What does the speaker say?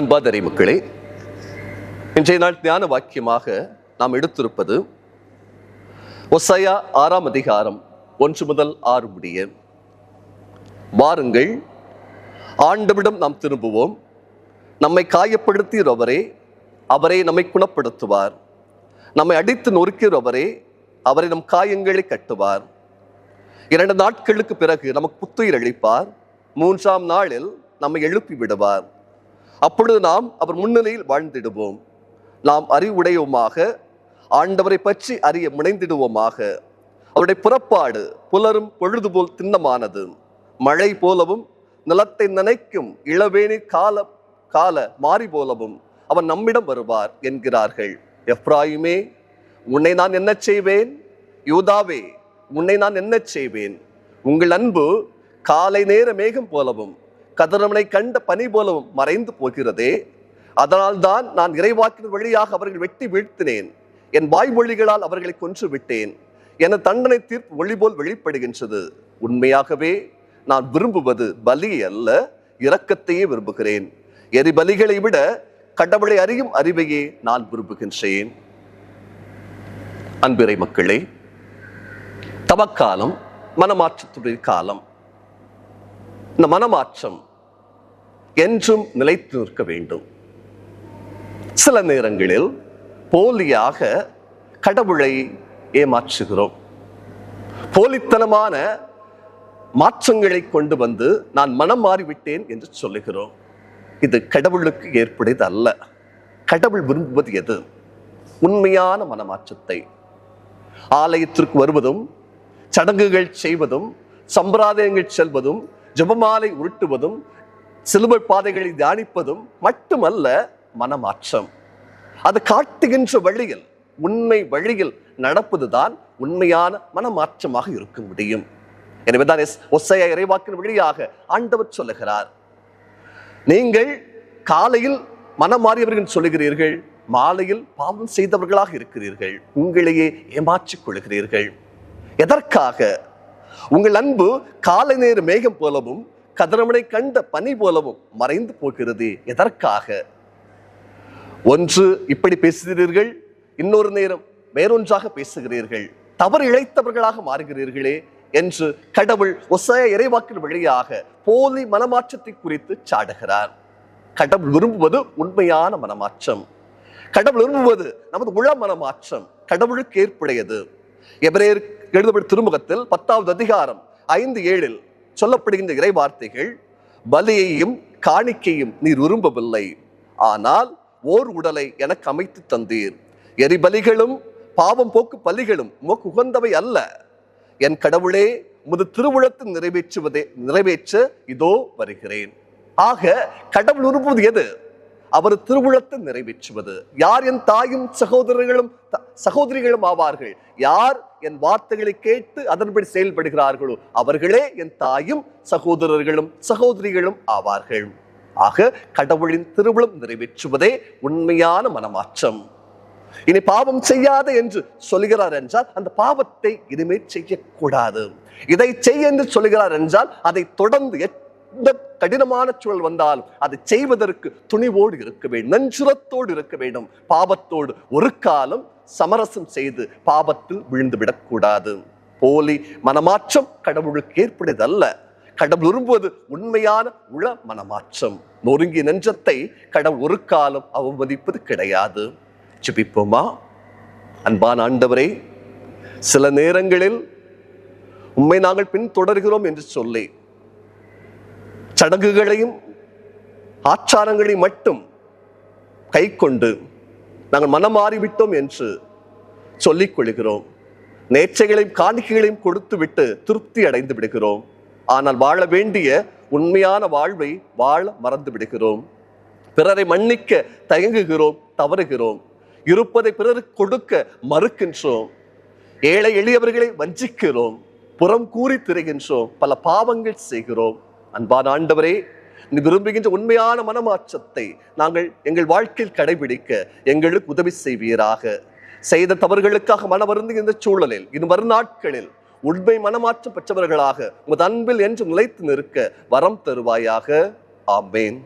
அன்பாதரை மக்களே இன்றைய நாள் தியான வாக்கியமாக நாம் எடுத்திருப்பது ஒசையா ஆறாம் அதிகாரம் ஒன்று முதல் ஆறு முடிய. வாருங்கள் ஆண்டவிடம் நாம் திரும்புவோம். நம்மை காயப்படுத்தியவரே அவரே நம்மை குணப்படுத்துவார். நம்மை அடித்து நொறுக்கிறவரே அவரை நம் காயங்களை கட்டுவார். இரண்டு நாட்களுக்கு பிறகு நமக்கு புத்துயிர் அளிப்பார். மூன்றாம் நாளில் நம்மை எழுப்பி விடுவார் அப்பொழுது நாம் அவர் முன்னிலையில் வாழ்ந்திடுவோம். நாம் அறிவுடையோமாக ஆண்டவரை பற்றி அறிய முனைந்திடுவோமாக. அவருடைய புறப்பாடு புலரும் பொழுது போல் திண்ணமானது. மழை போலவும் நிலத்தை நனைக்கும் இளவேணி கால கால மாறி போலவும் அவன் நம்மிடம் வருவார் என்கிறார்கள். எப்ராயுமே உன்னை நான் என்ன செய்வேன்? யூதாவே உன்னை நான் என்ன செய்வேன்? உங்கள் அன்பு காலை நேர மேகம் போலவும் கதிரவனை கண்ட பனி போலவும் மறைந்து போகிறதே. அதனால்தான் நான் இறைவாக்கின் வழியாக அவர்கள் வெட்டி வீழ்த்தினேன். என் வாய்மொழிகளால் அவர்களை கொன்று விட்டேன். என தண்டனை தீர்ப்பு ஒளி போல் வெளிப்படுகின்றது. உண்மையாகவே நான் விரும்புவது பலி அல்ல இரக்கத்தையே விரும்புகிறேன். எரிபலிகளை விட கடவுளை அறியும் அறிவையே நான் விரும்புகின்றேன். அன்பிறை மக்களே தவக்காலம் மனமாற்றத்துடைய காலம். இந்த மனமாற்றம் என்றும் நிலைத்து நிற்க வேண்டும். சில நேரங்களில் போலியாக கடவுளை ஏமாற்றுகிறோம். போலித்தனமான மாற்றங்களை கொண்டு வந்து நான் மனம் மாறிவிட்டேன் என்று சொல்லுகிறோம். இது கடவுளுக்கு ஏற்புடையது அல்ல கடவுள் விரும்புவது எது? உண்மையான மனமாற்றத்தை. ஆலயத்திற்கு வருவதும் சடங்குகள் செய்வதும் சம்பிரதாயங்கள் செல்வதும் ஜெபமாலை உருட்டுவதும் சிலுவை பாதைகளை தியானிப்பதும் மட்டுமல்ல மனமாற்றம். அது காட்டுகின்ற வழியில் உண்மை வழியில் நடப்பதுதான் உண்மையான மனமாற்றமாக இருக்க முடியும். எனவேதான் எஸ் ஒசைய இறைவாக்கின் வழியாக ஆண்டவர் சொல்லுகிறார். நீங்கள் காலையில் மனம் மாறியவர்கள் சொல்லுகிறீர்கள் மாலையில் பாவம் செய்தவர்களாக இருக்கிறீர்கள் உங்களையே ஏமாற்றிக் கொள்கிறீர்கள். எதற்காக? உங்கள் அன்பு காலை நேர மேகம் போலவும் கதிரவனை கண்ட பனி போலவும் மறைந்து போகிறது எதற்காக? ஒன்று இப்படி பேசுகிறீர்கள் இன்னொரு நேரம் வேறொன்றாக பேசுகிறீர்கள் தவறு இழைத்தவர்களாக மாறுகிறீர்களே என்று கடவுள் ஒசைய இறைவாக்கின் வழியாக போலி மனமாற்றத்தை குறித்து சாடுகிறார். கடவுள் விரும்புவது உண்மையான மனமாற்றம். கடவுள் விரும்புவது நமது உள மனமாற்றம் கடவுளுக்கு ஏற்புடையது. எபிரேயர் எழுதப்பட்ட திருமுகத்தில் பத்தாவது அதிகாரம் ஐந்து ஏழில் சொல்லப்படுகின்ற இறை வார்த்தைகள் பலியையும் காணிக்கையும் நீர் விரும்பவில்லை. ஆனால் ஓர் உடலை எனக்கு அமைத்து தந்தீர். எரிபலிகளும் பாவம் போக்கு பலிகளும் உமக்கு உகந்தவை அல்ல. என் கடவுளே உமது திருவுழத்தை நிறைவேற்றுவதே நிறைவேற்ற இதோ வருகிறேன். ஆக கடவுள் விரும்புவது எது? அவர் திருவுழத்தை நிறைவேற்றுவது. யார் என் தாயும் சகோதரர்களும் த- சகோதரிகளும் ஆவார்கள்? யார் என் வார்த்தைகளை கேட்டு அதன்படி செயல்படுகிறார்களோ அவர்களே என் தாயும் சகோதரர்களும் சகோதரிகளும் ஆவார்கள். ஆக கடவுளின் திருவிழம் நிறைவேற்றுவதே உண்மையான மனமாற்றம். இனி பாவம் செய்யாத என்று சொல்கிறார் என்றால் அந்த பாவத்தை இனிமேல் செய்யக்கூடாது. இதை செய் என்று சொல்கிறார் என்றால் அதை தொடர்ந்து எந்த கடினமான சூழல் வந்தாலும் அதை செய்வதற்கு துணிவோடு இருக்க வேண்டும் நஞ்சுரத்தோடு இருக்க வேண்டும். பாவத்தோடு ஒரு காலம் சமரசம் செய்து பாவத்தில் விழுந்து விடக்கூடாது. போலி மனமாற்றம் கடவுளுக்கு ஏற்புடையதல்ல. கடவுள் விரும்புவது உண்மையான உள மனமாற்றம். நொறுங்கிய நெஞ்சத்தை கடவுள் ஒரு காலம் அவமதிப்பது கிடையாது. ஜிபிப்போமா? அன்பான ஆண்டவரே சில நேரங்களில் உண்மை நாங்கள் பின்தொடர்கிறோம் என்று சொல்லி சடங்குகளையும் ஆச்சாரங்களையும் மட்டும் கை கொண்டு நாங்கள் மனம் மாறிவிட்டோம் என்று சொல்லிக் கொள்கிறோம். நேச்சைகளையும் காணிக்கைகளையும் கொடுத்து விட்டு திருப்தி அடைந்து விடுகிறோம். ஆனால் வாழ வேண்டிய உண்மையான வாழ்வை வாழ மறந்து விடுகிறோம். பிறரை மன்னிக்க தயங்குகிறோம் தவறுகிறோம். இருப்பதை பிறருக்கு கொடுக்க மறுக்கின்றோம். ஏழை எளியவர்களை வஞ்சிக்கிறோம். புறம் கூறி திரைகின்றோம். பல பாவங்கள் செய்கிறோம். அன்பான ஆண்டவரே நீ விரும்புகின்ற உண்மையான மனமாற்றத்தை நாங்கள் எங்கள் வாழ்க்கையில் கடைபிடிக்க எங்களுக்கு உதவி செய்வீராக. செய்த தவறுகளுக்காக மனவருந்து இந்த சூழலில் இன்னும் மறுநாட்களில் உண்மை மனமாற்றம் பெற்றவர்களாக உமது அன்பில் என்று நிலைத்து நிற்க வரம் தருவாயாக. ஆமேன்.